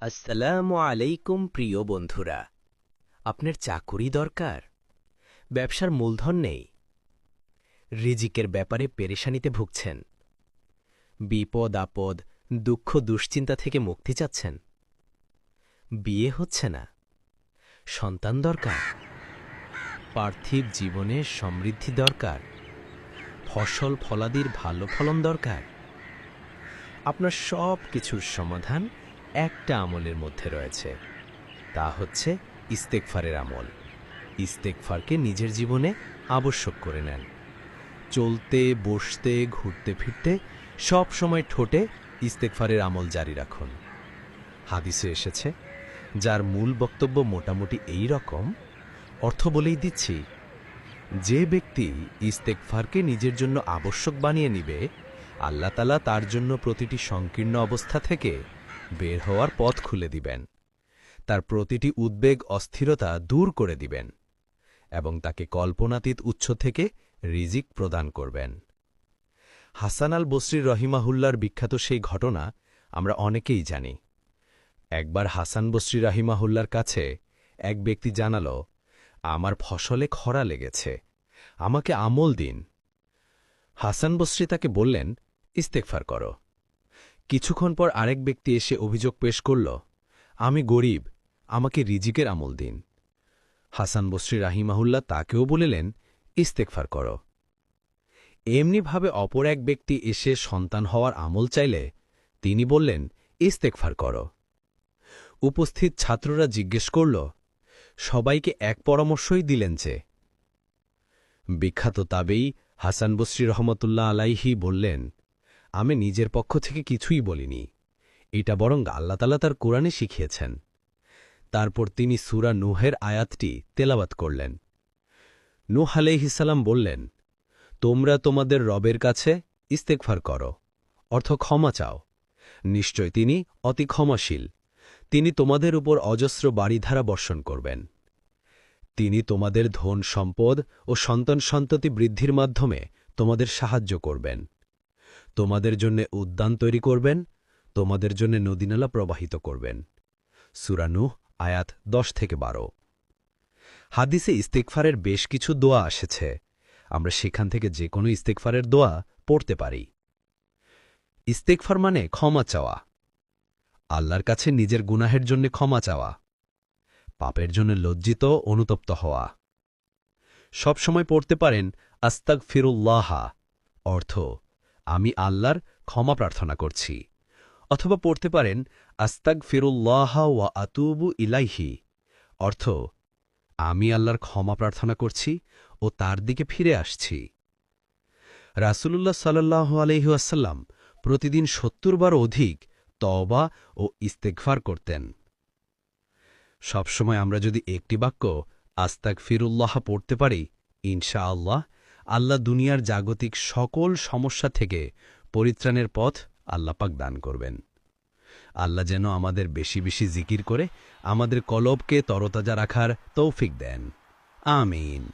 আসসালামু আলাইকুম, প্রিয় বন্ধুরা। আপনার চাকুরি দরকার? ব্যবসার মূলধন নেই। রিজিকের ব্যাপারে পেরেশানিতে ভুগছেন। বিপদ, আপদ, দুঃখ, দুশ্চিন্তা থেকে মুক্তি চাচ্ছেন। বিয়ে হচ্ছে না। সন্তান দরকার। পার্থিব জীবনে সমৃদ্ধি দরকার। ফসল ফলাদির ভালো ফলন দরকার। আপনার সব কিছুর সমাধান একটা আমলের মধ্যে রয়েছে। তা হচ্ছে ইস্তেকফারের আমল। ইস্তেকফারকে নিজের জীবনে আবশ্যক করে নেন। চলতে, বসতে, ঘুরতে, ফিরতে সব সময় ঠোঁটে ইস্তেকফারের আমল জারি রাখুন। হাদিসে এসেছে, যার মূল বক্তব্য মোটামুটি এই রকম, অর্থ বলেই দিচ্ছি, যে ব্যক্তি ইস্তেকফারকে নিজের জন্য আবশ্যক বানিয়ে নিবে, আল্লাহ তালা তার জন্য প্রতিটি সংকীর্ণ অবস্থা থেকে বের হওয়ার পথ খুলে দিবেন। তার প্রতিটি উদ্বেগ, অস্থিরতা দূর করে দিবেন এবং তাকে কল্পনাতীত উচ্চ থেকে রিজিক প্রদান করবেন। হাসান আল বসরি রহিমাহুল্লার বিখ্যাত সেই ঘটনা আমরা অনেকেই জানি। একবার হাসান বসরি রাহিমাহুল্লার কাছে এক ব্যক্তি জানাল, আমার ফসলে খরা লেগেছে, আমাকে আমল দিন। হাসান বসরি তাকে বললেন ইস্তেকফার করো। কিছুক্ষণ পর আরেক ব্যক্তি এসে অভিযোগ পেশ করল, আমি গরিব, আমাকে রিজিকের আমল দিন। হাসান বসরি রাহিমাহুল্লা তাকেও বলিলেন ইস্তেকফার করো। এমনিভাবে অপর এক ব্যক্তি এসে সন্তান হওয়ার আমল চাইলে তিনি বললেন ইস্তেকফার করো। উপস্থিত ছাত্ররা জিজ্ঞেস করল, সবাইকে এক পরামর্শই দিলেন যে? বিখ্যাত তাবেই হাসান বসরি রহমতুল্লাহ আলাইহি বললেন আমি নিজের পক্ষ থেকে কিছুই বলিনি। এটা বরং আল্লাতালা তার কোরআনে শিখিয়েছেন। তারপর তিনি সুরা নুহের আয়াতটি তেলাবাত করলেন। নুহ আলাইহিসাল্লাম বললেন, তোমরা তোমাদের রবের কাছে ইস্তেকফার করো, অর্থ ক্ষমা চাও। নিশ্চয় তিনি অতি ক্ষমাশীল। তিনি তোমাদের উপর অজস্র বাড়িধারা বর্ষণ করবেন। তিনি তোমাদের ধন সম্পদ ও সন্তান সন্ততি বৃদ্ধির মাধ্যমে তোমাদের সাহায্য করবেন। তোমাদের জন্য উদ্যান তৈরি করবেন, তোমাদের জন্য নদীনালা প্রবাহিত করবেন। সুরানুহ আয়াত দশ থেকে বারো। হাদিসে ইস্তেকফারের বেশ কিছু দোয়া এসেছে। আমরা সেখান থেকে যে কোনো ইস্তেকফারের দোয়া পড়তে পারি। ইস্তেকফার মানে ক্ষমা চাওয়া। আল্লাহর কাছে নিজের গুনাহের জন্য ক্ষমা চাওয়া। পাপের জন্য লজ্জিত, অনুতপ্ত হওয়া। সবসময় পড়তে পারেন আস্তাক ফিরুল্লাহা অর্থ আমি আল্লাহর ক্ষমা প্রার্থনা করছি। অথবা পড়তে পারেন আস্তাক ফিরুল্লাহ ওয়া আতুবু ইলাইহি। অর্থ, আমি আল্লাহর ক্ষমা প্রার্থনা করছি ও তার দিকে ফিরে আসছি। রাসূলুল্লাহ সাল্লাহ আলহিউসাল্লাম প্রতিদিন সত্তর বার অধিক তওবা ও ইস্তেকফার করতেন। সবসময় আমরা যদি একটি বাক্য আস্তাক ফিরুল্লাহ পড়তে পারি ইনশা আল্লাহ আল্লাহ দুনিয়ার জাগতিক সকল সমস্যা থেকে পরিত্রাণের পথ আল্লাপাক দান করবেন। আল্লাহ যেন আমাদের বেশি বেশি জিকির করে আমাদের কলবকে তরতাজা রাখার তৌফিক দেন। আমিন।